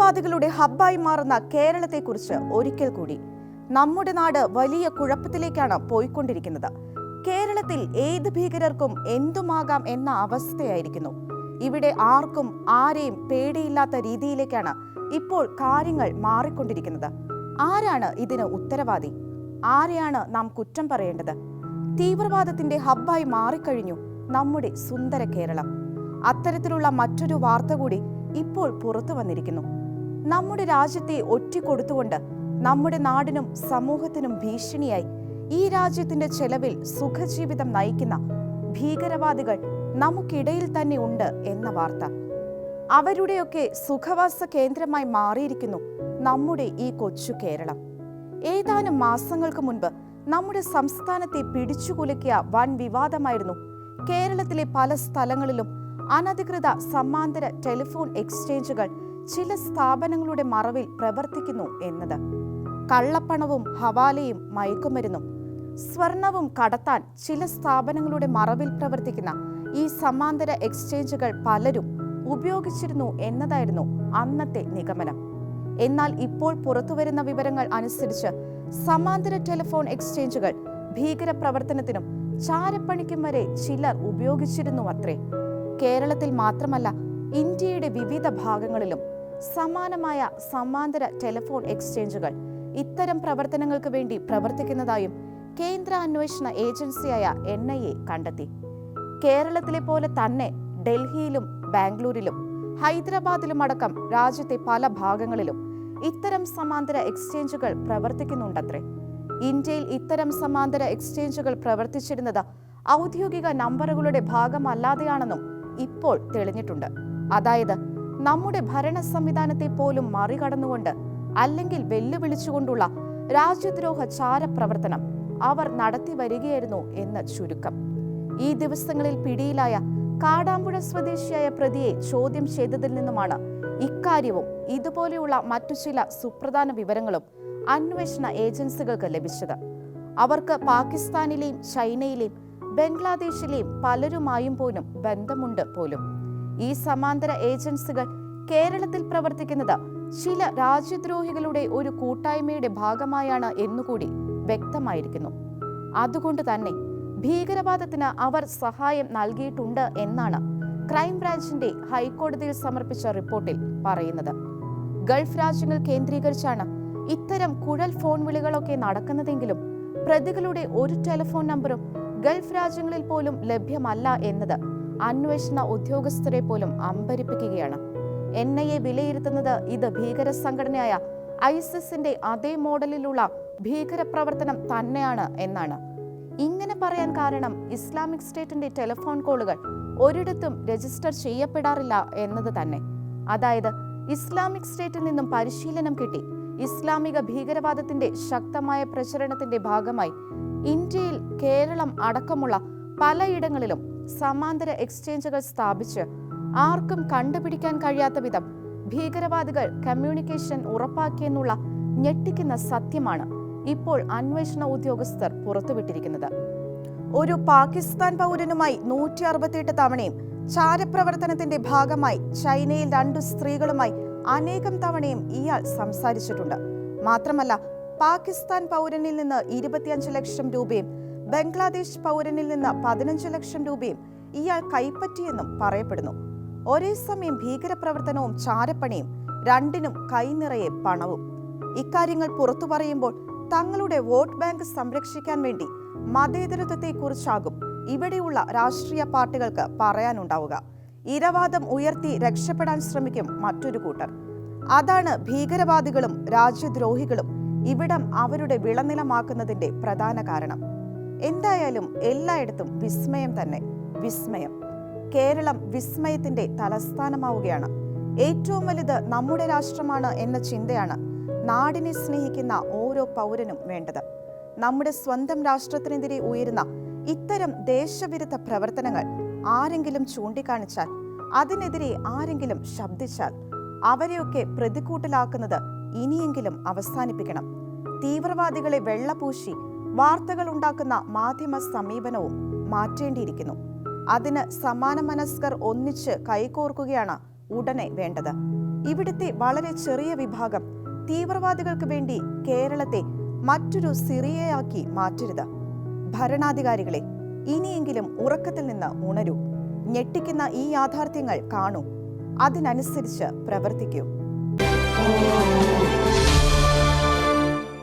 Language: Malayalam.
തീവ്രവാദികളുടെ ഹബ്ബായി മാറുന്ന കേരളത്തെക്കുറിച്ച് ഒരിക്കൽ കൂടി. നമ്മുടെ നാട് വലിയ കുഴപ്പത്തിലേക്കാണ് പോയിക്കൊണ്ടിരിക്കുന്നത്. കേരളത്തിൽ ഏത് ഭീകരർക്കും എന്തുമാകാം എന്ന അവസ്ഥയായിരിക്കുന്നു. ഇവിടെ ആർക്കും ആരെയും പേടിയില്ലാത്ത രീതിയിലേക്കാണ് ഇപ്പോൾ കാര്യങ്ങൾ മാറിക്കൊണ്ടിരിക്കുന്നത്. ആരാണ് ഇതിന് ഉത്തരവാദി? ആരെയാണ് നാം കുറ്റം പറയേണ്ടത്? തീവ്രവാദത്തിന്റെ ഹബ്ബായി മാറിക്കഴിഞ്ഞു നമ്മുടെ സുന്ദര കേരളം. അത്തരത്തിലുള്ള മറ്റൊരു വാർത്ത കൂടി ഇപ്പോൾ പുറത്തു വന്നിരിക്കുന്നു. നമ്മുടെ രാജ്യത്തെ ഒറ്റിക്കൊടുത്തുകൊണ്ട് നമ്മുടെ നാടിനും സമൂഹത്തിനും ഭീഷണിയായി. ഈ രാജ്യത്തിന്റെ ചെലവിൽ സുഖജീവിതം നയിക്കുന്ന ഭീകരവാദികൾ നമുക്കിടയിൽ തന്നെ ഉണ്ട് എന്ന വാർത്ത. അവരുടെയൊക്കെ സുഖവാസ കേന്ദ്രമായി മാറിയിരിക്കുന്നു നമ്മുടെ ഈ കൊച്ചു കേരളം. ഏതാനും മാസങ്ങൾക്ക് മുൻപ് നമ്മുടെ സംസ്ഥാനത്തെ പിടിച്ചുകുലുക്കിയ വൻ വിവാദമായിരുന്നു. കേരളത്തിലെ പല സ്ഥലങ്ങളിലും അനധികൃത സമാന്തര ടെലിഫോൺ എക്സ്ചേഞ്ചുകൾ ചില സ്ഥാപനങ്ങളുടെ മറവിൽ പ്രവർത്തിക്കുന്നു എന്നത്. കള്ളപ്പണവും ഹവാലയും മയക്കുമരുന്നും സ്വർണവും കടത്താൻ ചില സ്ഥാപനങ്ങളുടെ മറവിൽ പ്രവർത്തിക്കുന്ന ഈ സമാന്തര എക്സ്ചേഞ്ചുകൾ പലരും ഉപയോഗിച്ചിരുന്നു എന്നതായിരുന്നു അന്നത്തെ നിഗമനം. എന്നാൽ ഇപ്പോൾ പുറത്തുവരുന്ന വിവരങ്ങൾ അനുസരിച്ച് സമാന്തര ടെലിഫോൺ എക്സ്ചേഞ്ചുകൾ ഭീകര പ്രവർത്തനത്തിനും ചാരപ്പണിക്കും വരെ ചിലർ ഉപയോഗിച്ചിരുന്നു അത്രേ കേരളത്തിൽ മാത്രമല്ല ഇന്ത്യയുടെ വിവിധ ഭാഗങ്ങളിലും സമാനമായ സമാന്തര ടെലിഫോൺ എക്സ്ചേഞ്ചുകൾ ഇത്തരം പ്രവർത്തനങ്ങൾക്ക് വേണ്ടി പ്രവർത്തിക്കുന്നതായും കേന്ദ്ര അന്വേഷണ ഏജൻസിയായ എൻ ഐ എ കണ്ടെത്തി. കേരളത്തിലെ പോലെ തന്നെ ഡൽഹിയിലും ബാംഗ്ലൂരിലും ഹൈദരാബാദിലും അടക്കം രാജ്യത്തെ പല ഭാഗങ്ങളിലും ഇത്തരം സമാന്തര എക്സ്ചേഞ്ചുകൾ പ്രവർത്തിക്കുന്നുണ്ടത്രേ. ഇന്ത്യയിൽ ഇത്തരം സമാന്തര എക്സ്ചേഞ്ചുകൾ പ്രവർത്തിച്ചിരുന്നത് ഔദ്യോഗിക നമ്പറുകളുടെ ഭാഗമല്ലാതെയാണെന്നും ഇപ്പോൾ തെളിഞ്ഞിട്ടുണ്ട്. അതായത് നമ്മുടെ ഭരണ സംവിധാനത്തെ പോലും മറികടന്നുകൊണ്ട് അല്ലെങ്കിൽ വെല്ലുവിളിച്ചുകൊണ്ടുള്ള രാജ്യദ്രോഹ ചാരപ്രവർത്തനം അവർ നടത്തി വരികയായിരുന്നു എന്ന് ചുരുക്കം. ഈ ദിവസങ്ങളിൽ പിടിയിലായ കാടാമ്പുഴ സ്വദേശിയായ പ്രതിയെ ചോദ്യം ചെയ്തതിൽ നിന്നുമാണ് ഇക്കാര്യവും ഇതുപോലെയുള്ള മറ്റു ചില സുപ്രധാന വിവരങ്ങളും അന്വേഷണ ഏജൻസികൾക്ക് ലഭിച്ചത്. അവർക്ക് പാകിസ്ഥാനിലെയും ചൈനയിലെയും ബംഗ്ലാദേശിലെയും പലരുമായും പോലും ബന്ധമുണ്ട് പോലും. ഈ സമാന്തര ഏജൻസികൾ കേരളത്തിൽ പ്രവർത്തിക്കുന്നത് ചില രാജ്യദ്രോഹികളുടെ ഒരു കൂട്ടായ്മയുടെ ഭാഗമായാണ് എന്നുകൂടി വ്യക്തമായിരിക്കുന്നു. അതുകൊണ്ട് തന്നെ ഭീകരവാദത്തിന് അവർ സഹായം നൽകിയിട്ടുണ്ട് എന്നാണ് ക്രൈംബ്രാഞ്ചിന്റെ ഹൈക്കോടതിയിൽ സമർപ്പിച്ച റിപ്പോർട്ടിൽ പറയുന്നത്. ഗൾഫ് രാജ്യങ്ങൾ കേന്ദ്രീകരിച്ചാണ് ഇത്തരം കുഴൽ ഫോൺ വിളികളൊക്കെ നടക്കുന്നതെങ്കിലും പ്രതികളുടെ ഒരു ടെലിഫോൺ നമ്പറും ഗൾഫ് രാജ്യങ്ങളിൽ പോലും ലഭ്യമല്ല എന്നത് അന്വേഷണ ഉദ്യോഗസ്ഥരെ പോലും അമ്പരിപ്പിക്കുകയാണ്. എൻ ഐ എ വിലയിരുത്തുന്നത് ഇത് ഭീകര സംഘടനയായ ഐസിസിന്റെ അതേ മോഡലിലുള്ള ഭീകര പ്രവർത്തനം തന്നെയാണ് എന്നാണ്. ഇങ്ങനെ പറയാൻ കാരണം ഇസ്ലാമിക് സ്റ്റേറ്റിന്റെ ടെലിഫോൺ കോളുകൾ ഒരിടത്തും രജിസ്റ്റർ ചെയ്യപ്പെടാറില്ല എന്നത് തന്നെ. അതായത് ഇസ്ലാമിക് സ്റ്റേറ്റിൽ നിന്നും പരിശീലനം കിട്ടി ഇസ്ലാമിക ഭീകരവാദത്തിന്റെ ശക്തമായ പ്രചരണത്തിന്റെ ഭാഗമായി ഇന്ത്യയിൽ കേരളം അടക്കമുള്ള പലയിടങ്ങളിലും സമാന്തര എക്സ്ചേഞ്ചുകൾ സ്ഥാപിച്ച് ആർക്കും കണ്ടുപിടിക്കാൻ കഴിയാത്ത വിധം ഭീകരവാദികൾ കമ്മ്യൂണിക്കേഷൻ ഉറപ്പാക്കിയെന്നുള്ള ഞെട്ടിക്കുന്ന സത്യമാണ് ഇപ്പോൾ അന്വേഷണ ഉദ്യോഗസ്ഥർ പുറത്തുവിട്ടിരിക്കുന്നത്. ഒരു പാകിസ്ഥാൻ പൗരനുമായി നൂറ്റി അറുപത്തിയെട്ട് തവണയും ചാരപ്രവർത്തനത്തിന്റെ ഭാഗമായി ചൈനയിൽ രണ്ടു സ്ത്രീകളുമായി അനേകം തവണയും ഇയാൾ സംസാരിച്ചിട്ടുണ്ട്. മാത്രമല്ല പാകിസ്ഥാൻ പൗരനിൽ നിന്ന് ഇരുപത്തിയഞ്ച് ലക്ഷം രൂപയും ബംഗ്ലാദേശ് പൗരനിൽ നിന്ന് പതിനഞ്ച് ലക്ഷം രൂപയും ഇയാൾ കൈപ്പറ്റിയെന്നും പറയപ്പെടുന്നു. ഒരേ സമയം ഭീകരപ്രവർത്തനവും ചാരപ്പണിയും രണ്ടിനും കൈനിറയെ പണവും. ഇക്കാര്യങ്ങൾ പുറത്തു പറയുമ്പോൾ തങ്ങളുടെ വോട്ട് ബാങ്ക് സംരക്ഷിക്കാൻ വേണ്ടി മതേതരത്വത്തെക്കുറിച്ചാകും ഇവിടെയുള്ള രാഷ്ട്രീയ പാർട്ടികൾക്ക് പറയാനുണ്ടാവുക. ഇരവാദം ഉയർത്തി രക്ഷപ്പെടാൻ ശ്രമിക്കും മറ്റൊരു കൂട്ടർ. അതാണ് ഭീകരവാദികളും രാജ്യദ്രോഹികളും ഇവിടം അവരുടെ വിളനിലമാക്കുന്നതിന്റെ പ്രധാന കാരണം. എന്തായാലും എല്ലായിടത്തും വിസ്മയം തന്നെ. വിസ്മയം. കേരളം വിസ്മയത്തിന്റെ തലസ്ഥാനമാവുകയാണ്. ഏറ്റവും വലുത് നമ്മുടെ രാഷ്ട്രമാണ് എന്ന ചിന്തയാണ് നാടിനെ സ്നേഹിക്കുന്ന ഓരോ പൗരനും വേണ്ടത്. നമ്മുടെ സ്വന്തം രാഷ്ട്രത്തിനെതിരെ ഉയരുന്ന ഇത്തരം ദേശവിരുദ്ധ പ്രവർത്തനങ്ങൾ ആരെങ്കിലും ചൂണ്ടിക്കാണിച്ചാൽ അതിനെതിരെ ആരെങ്കിലും ശബ്ദിച്ചാൽ അവരെയൊക്കെ പ്രതിക്കൂട്ടിലാക്കുന്നത് ഇനിയെങ്കിലും അവസാനിപ്പിക്കണം. തീവ്രവാദികളെ വെള്ളപൂശി വാർത്തകൾ ഉണ്ടാക്കുന്ന മാധ്യമ സമീപനവും മാറ്റേണ്ടിയിരിക്കുന്നു. അതിന് സമാന മനസ്കർ ഒന്നിച്ച് കൈകോർക്കുകയാണ് ഉടനെ വേണ്ടത്. ഇവിടുത്തെ വളരെ ചെറിയ വിഭാഗം തീവ്രവാദികൾക്ക് വേണ്ടി കേരളത്തെ മറ്റൊരു സിറിയയാക്കി മാറ്റരുത്. ഭരണാധികാരികളെ ഇനിയെങ്കിലും ഉറക്കത്തിൽ നിന്ന് ഉണരൂ. ഞെട്ടിക്കുന്ന ഈ യാഥാർത്ഥ്യങ്ങൾ കാണൂ. അതിനനുസരിച്ച് പ്രവർത്തിക്കൂ.